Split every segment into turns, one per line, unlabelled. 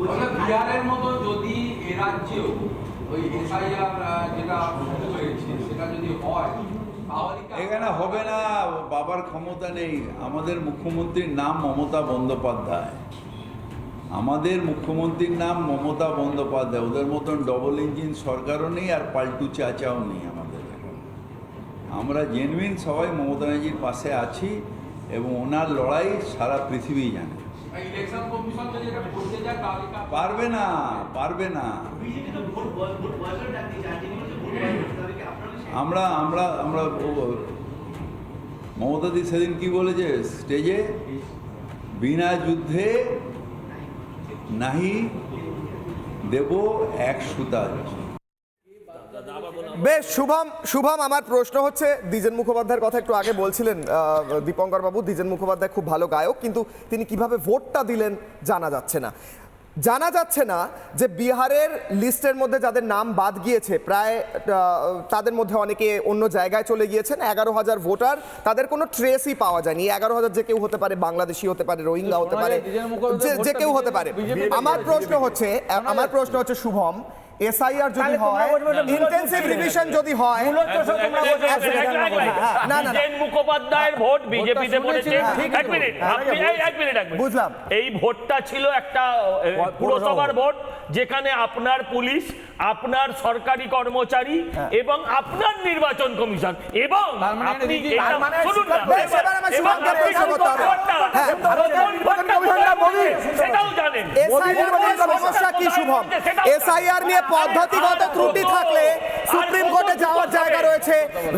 বিহারের মতো যদি এ রাজ্যেও ওই এসআইআর যেটা হয়েছে সেটা যদি হয়
এখানে হবে না বাবার ক্ষমতা নেই। আমাদের মুখ্যমন্ত্রীর নাম মমতা বন্দ্যোপাধ্যায়। আমাদের মুখ্যমন্ত্রীর নাম মমতা বন্দ্যোপাধ্যায়। ওদের মতন ডবল ইঞ্জিন সরকারও নেই আর পাল্টু চাচাও নেই আমাদের এখন। আমরা জেনুইন সবাই মমতা ব্যানার্জির পাশে আছি এবং ওনার লড়াই সারা পৃথিবী জানে। পারবে না পারবে না। আমরা আমরা আমরা মমতাদি সেদিন কি বলেছে? স্টেজে বিনা যুদ্ধে নাহি দেব এক সুতাজ
বেশ শুভম শুভম আমার প্রশ্ন হচ্ছে দ্বিজেন মুখোপাধ্যায়ের কথা একটু আগে বলছিলেন দীপঙ্কর বাবু দ্বিজেন মুখোপাধ্যায় খুব ভালো গায়ক কিন্তু তিনি কীভাবে ভোটটা দিলেন জানা যাচ্ছে না। জানা যাচ্ছে না যে বিহারের লিস্টের মধ্যে যাদের নাম বাদ গিয়েছে প্রায় তাদের মধ্যে অনেকে অন্য জায়গায় চলে গিয়েছেন এগারো হাজার ভোটার তাদের কোনো ট্রেসই পাওয়া যায়নি। এগারো হাজার যে কেউ হতে পারে বাংলাদেশি হতে পারে রোহিঙ্গা হতে পারে যে- যে কেউ হতে পারে। আমার প্রশ্ন হচ্ছে আমার প্রশ্ন হচ্ছে শুভম এসআইআর যদি হয় ইন্টেনসিভ রিভিশন যদি হয় হ্যাঁ, না, না,
মুখোপাধ্যায়ের ভোট বিজেপিতে পড়েছে
ঠিক
এক মিনিট
হ্যাঁ,
আপনি এই- এক মিনিট
বুঝলাম।
এই ভোটটা ছিল একটা পুরসভার ভোট যেখানে আপনার পুলিশ আপনার সরকারি কর্মচারী এবং আপনার নির্বাচন কমিশন এবং আপনি
মানে
শুনুন
হ্যাঁ।
সেটাও জানেন
সমস্যা কি শুভম এসআইআর নিয়ে পদ্ধতিগত ত্রুটি থাকলে সুপ্রিম কোর্টে যাওয়ার জায়গা রয়েছে।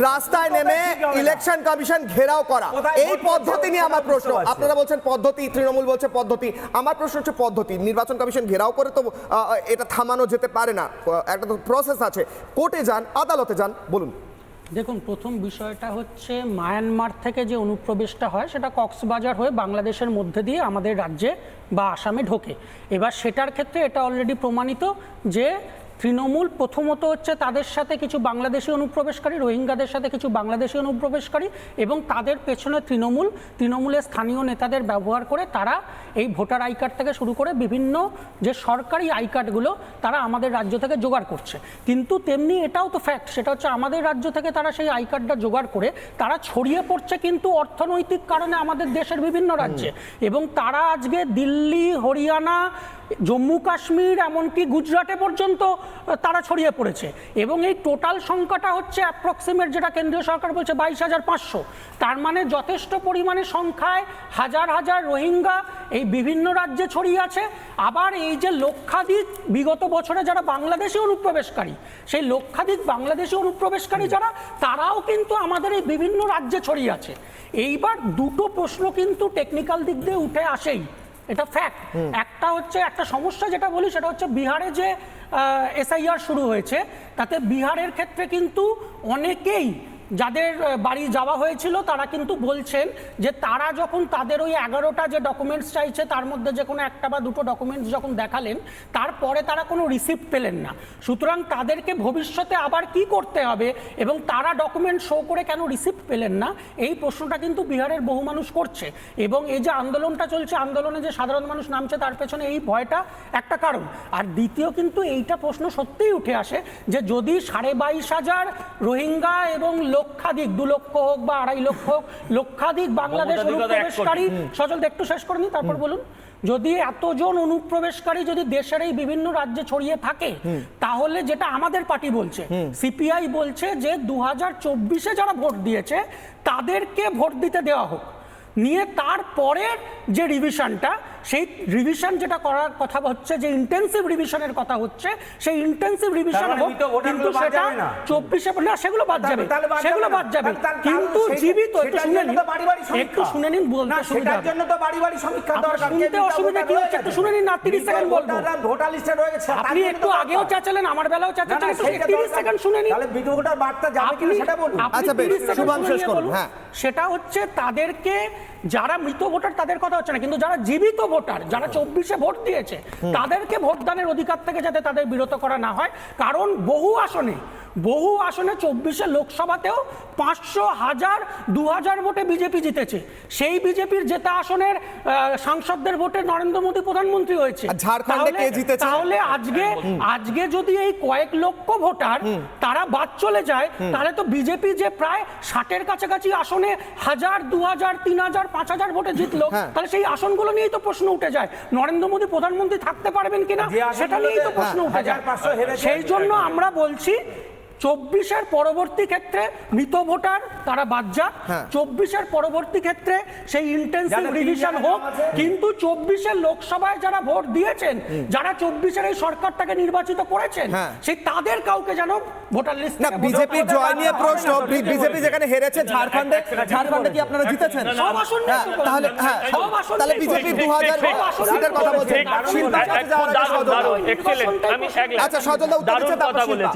রাস্তায় নেমে ইলেকশন কমিশন ঘেরাও করা। এই পদ্ধতি নিয়ে আমার প্রশ্ন। আপনারা বলছেন পদ্ধতি, তৃণমূল বলছে পদ্ধতি। আমার প্রশ্ন হচ্ছে পদ্ধতি। নির্বাচন কমিশন ঘেরাও করে তো এটা থামানো যেতে পারে না। একটা তো প্রসেস আছে। কোর্টে যান, আদালতে যান, বলুন।
দেখুন, প্রথম বিষয়টা হচ্ছে মায়ানমার থেকে যে অনুপ্রবেশটা হয়, সেটা কক্সবাজার হয়ে বাংলাদেশের মধ্যে দিয়ে আমাদের রাজ্যে বা আসামে ঢোকে। এবার সেটার ক্ষেত্রে এটা অলরেডি প্রমাণিত যে তৃণমূল প্রথমত হচ্ছে তাদের সাথে কিছু বাংলাদেশি অনুপ্রবেশকারী রোহিঙ্গাদের সাথে কিছু বাংলাদেশি অনুপ্রবেশকারী এবং তাদের পেছনে তৃণমূল। তৃণমূলের স্থানীয় নেতাদের ব্যবহার করে তারা এই ভোটার আই কার্ড থেকে শুরু করে বিভিন্ন যে সরকারি আই কার্ডগুলো তারা আমাদের রাজ্য থেকে জোগাড় করছে। কিন্তু তেমনি এটাও তো ফ্যাক্ট সেটা হচ্ছে আমাদের রাজ্য থেকে তারা সেই আই কার্ডটা জোগাড় করে তারা ছড়িয়ে পড়ছে কিন্তু অর্থনৈতিক কারণে আমাদের দেশের বিভিন্ন রাজ্যে। এবং তারা আজকে দিল্লি হরিয়ানা জম্মু কাশ্মীর, এমনকি গুজরাটে পর্যন্ত তারা ছড়িয়ে পড়েছে। এবং এই টোটাল সংখ্যাটা হচ্ছে অ্যাপ্রক্সিমেট যেটা কেন্দ্রীয় সরকার বলছে বাইশ হাজার পাঁচশো। তার মানে যথেষ্ট পরিমাণে সংখ্যায় হাজার হাজার রোহিঙ্গা এই বিভিন্ন রাজ্যে ছড়িয়ে আছে। আবার এই যে লক্ষাধিক বিগত বছরে যারা বাংলাদেশি অনুপ্রবেশকারী, সেই লক্ষাধিক বাংলাদেশি অনুপ্রবেশকারী যারা, তারাও কিন্তু আমাদের এই বিভিন্ন রাজ্যে ছড়িয়ে আছে। এইবার দুটো প্রশ্ন কিন্তু টেকনিক্যাল দিক দিয়ে উঠে আসেই। এটা ফ্যাক্ট একটা হচ্ছে একটা সমস্যা যেটা বলি সেটা হচ্ছে বিহারে যে এসআইআর শুরু হয়েছে তাতে বিহারের ক্ষেত্রে কিন্তু অনেকেই যাদের বাড়ি যাওয়া হয়েছিল তারা কিন্তু বলছেন যে তারা যখন তাদের ওই এগারোটা যে ডকুমেন্টস চাইছে, তার মধ্যে যে কোনো একটা বা দুটো ডকুমেন্টস যখন দেখালেন, তারপরে তারা কোনো রিসিপ্ট পেলেন না। সুতরাং তাদেরকে ভবিষ্যতে আবার কি করতে হবে এবং তারা ডকুমেন্ট শো করে কেন রিসিপ্ট পেলেন না, এই প্রশ্নটা কিন্তু বিহারের বহু মানুষ করছে। এবং এই যে আন্দোলনটা চলছে, আন্দোলনে যে সাধারণ মানুষ নামছে, তার পেছনে এই ভয়টা একটা কারণ। আর দ্বিতীয় কিন্তু এইটা প্রশ্ন সত্যিই উঠে আসে যে যদি সাড়ে বাইশ হাজার রোহিঙ্গা এবং লক্ষাধিক দু লক্ষ হোক বা আড়াই লক্ষ হোক লক্ষাধিক বাংলাদেশ। অনুপ্রবেশকারী। সচল একটু শেষ করে তারপর বলুন। যদি এতজন অনুপ্রবেশকারী যদি দেশের এই বিভিন্ন রাজ্যে ছড়িয়ে থাকে তাহলে যেটা আমাদের পার্টি বলছে সিপিআই বলছে যে দু হাজার চব্বিশে যারা ভোট দিয়েছে তাদেরকে ভোট দিতে দেওয়া হোক। নিয়ে তারপরের যে রিভিশনটা সেই রিভিশন যেটা করার কথা হচ্ছে যে ইন্টেন্সিভ রিভিশনের কথা হচ্ছে সেই ইন্টেন্সিভ রিভিশন
মানে
হোক কিন্তু সেটা? চব্বিশে না সেগুলো বাদ যাবে সেগুলো বাদ যাবে কিন্তু জীবিত একটু শুনে নিন। একটু শুনে নিন বলতে সুবিধা
সেটার জন্য তো বাড়ি বাড়ি সমীক্ষা দরকার।
শুনতে অসুবিধা কি হচ্ছে? একটু শুনে নিন না, 30 সেকেন্ড বলব।
ভোটার লিস্টে
আপনি একটু আগেও। চাচালেন আমার বেলাও চাচালেন
না,
একটু 30 সেকেন্ড শুনে নিন
তাহলে বার্তা যাবে কিনা সেটা বলুন
আচ্ছা, বেশ,
30 সেকেন্ড
শুভম শেষ করুন, হ্যাঁ।
সেটা হচ্ছে তাদেরকে যারা মৃত ভোটার তাদের কথা হচ্ছে না কিন্তু যারা জীবিত ভোটার যারা চব্বিশে ভোট দিয়েছে তাদেরকে ভোটদানের অধিকার থেকে যাতে তাদের বিরত করা না হয় কারণ বহু আসনে বহু আসনে চব্বিশে লোকসভাতেও পাঁচশো হাজার দু হাজার ভোটে বিজেপি জিতেছে। সেই বিজেপির জেতা আসনের আহ, সাংসদদের ভোটে নরেন্দ্র মোদী প্রধানমন্ত্রী হয়েছে। তাহলে- আজকে আজকে যদি এই কয়েক লক্ষ ভোটার তারা বাদ চলে যায় তাহলে তো বিজেপি যে প্রায় ষাটের কাছাকাছি আসনে হাজার দু হাজার তিন হাজার পাঁচ হাজার ভোটে জিতলো
হ্যাঁ।
তাহলে সেই আসনগুলো নিয়েই তো প্রশ্ন উঠে যায়। নরেন্দ্র মোদী প্রধানমন্ত্রী থাকতে পারবেন কিনা সেটা নিয়েই তো প্রশ্ন
হ্যাঁ,
উঠে যায়। সেই জন্য আমরা বলছি চব্বিশের পরবর্তী ক্ষেত্রে মৃত ভোটার তারা বাদ যাক
হ্যাঁ।
চব্বিশের পরবর্তী ক্ষেত্রে সেই ইন্টেন্সিভ রিভিশন হোক কিন্তু চব্বিশের লোকসভায় যারা ভোট দিয়েছেন যারা চব্বিশের এই সরকারটাকে নির্বাচিত করেছেন
হ্যাঁ।
সেই তাদের কাউকে যেন ভোটার লিস্ট
না বিজেপির জয় নিয়ে প্রশ্ন বিজেপি যেখানে হেরেছে ঝাড়খণ্ডে ঝাড়খণ্ডে কি আপনারা জিতেছেন
সব আসন
হ্যাঁ। তাহলে হ্যাঁ তাহলে বিজেপি
তো
দু হাজার
সব আসন
সিটের কথা বলছেন। শিল্পা যাওয়ার আগে।
আমি
আচ্ছা, সজলদা উত্তর দিচ্ছে, তারপর
কথা
শিল্পা।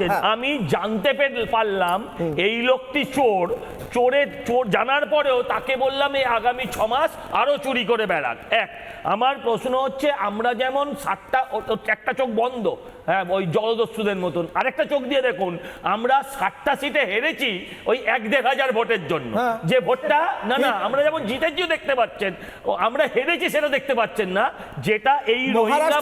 জানতে পে- পারলাম। এই লোকটি চোর। চোরের চোর জানার পরেও তাকে বললাম এই আগামী ছ মাস আরও চুরি করে বেড়াক। এক আমার প্রশ্ন হচ্ছে আমরা যেমন সাতটা একটা চোখ বন্ধ হ্যাঁ ওই জলদস্যুদের মতন। আরেকটা চোখ দিয়ে দেখুন আমরা ষাটটা সিটে হেরেছি ওই এক দেড় হাজার ভোটের জন্য।
হ্যাঁ।
যে ভোটটা না না আমরা যেমন জিতেছিও দেখতে পাচ্ছেন আমরা হেরেছি সেটা দেখতে পাচ্ছেন না। যেটা এই রোহিঙ্গা?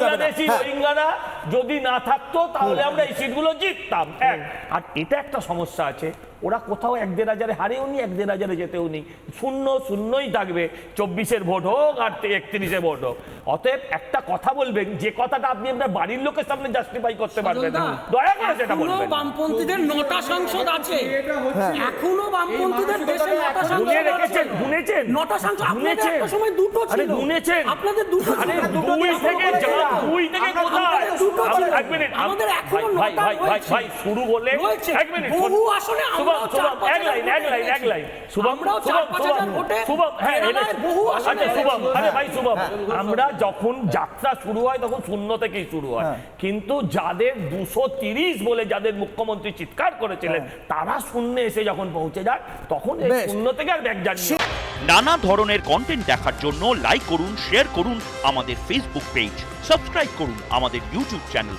বাংলাদেশি
হ্যাঁ।
রোহিঙ্গারা যদি না থাকতো তাহলে আমরা এই সিটগুলো জিততাম। এক আর এটা একটা সমস্যা আছে। ওরা কোথাও এক দেড় হাজারে হারেও নি এক দেড় হাজারে যেতেও নি। শূন্য শূন্যই থাকবে চব্বিশের ভোট হোক আর একত্রিশে ভোট হোক। অতএব একটা কথা বলবেন যে কথাটা আপনি আপনার বাড়ির লোকের সামনে জাস্টিফাই করতে পারবেন দয়া করে সেটা বলবেন
বামপন্থীদের নটা সাংসদ আছে। এখনও বামপন্থীদের দেশে নটা সাংসদ আছে।
রেখেছেন গুনেছেন
নটা সাংসদ আপনাদের একটা সময় দুটো ছিল।
গুনেছেন
আপনাদের দুটো
আরে দুই থেকে যা দুই থেকে কোথায়?
দুটো ছিল।
এক মিনিট
আমাদের
এখনও
নটা
ভাই ভাই ভাই শুরু
রয়েছে।
এক মিনিট
বহু
শুনুন।
আসনে
শুভম
আমরাও চার
শুভম
পাঁচ
এক লাইন এক লাইন এক লাইন। শুভম শুভম শুভম
হাজার ভোটে
শুভম হ্যাঁ
কেরালায়
এনেছি।
বহু আসনে
আচ্ছা শুভম আরে ভাই শুভম আমরা যখন যাত্রা শুরু হয় তখন শূন্য থেকেই শুরু হয়। কিন্তু যাদের দুশো তিরিশ বলে যাদের মুখ্যমন্ত্রী চিৎকার করেছিলেন তারা শূন্য এসে যখন পৌঁছে যায় তখন শূন্য থেকে আর ব্যাগ জানি
নানা ধরনের কন্টেন্ট দেখার জন্য লাইক করুন শেয়ার করুন আমাদের ফেসবুক পেজ সাবস্ক্রাইব করুন আমাদের ইউটিউব চ্যানেল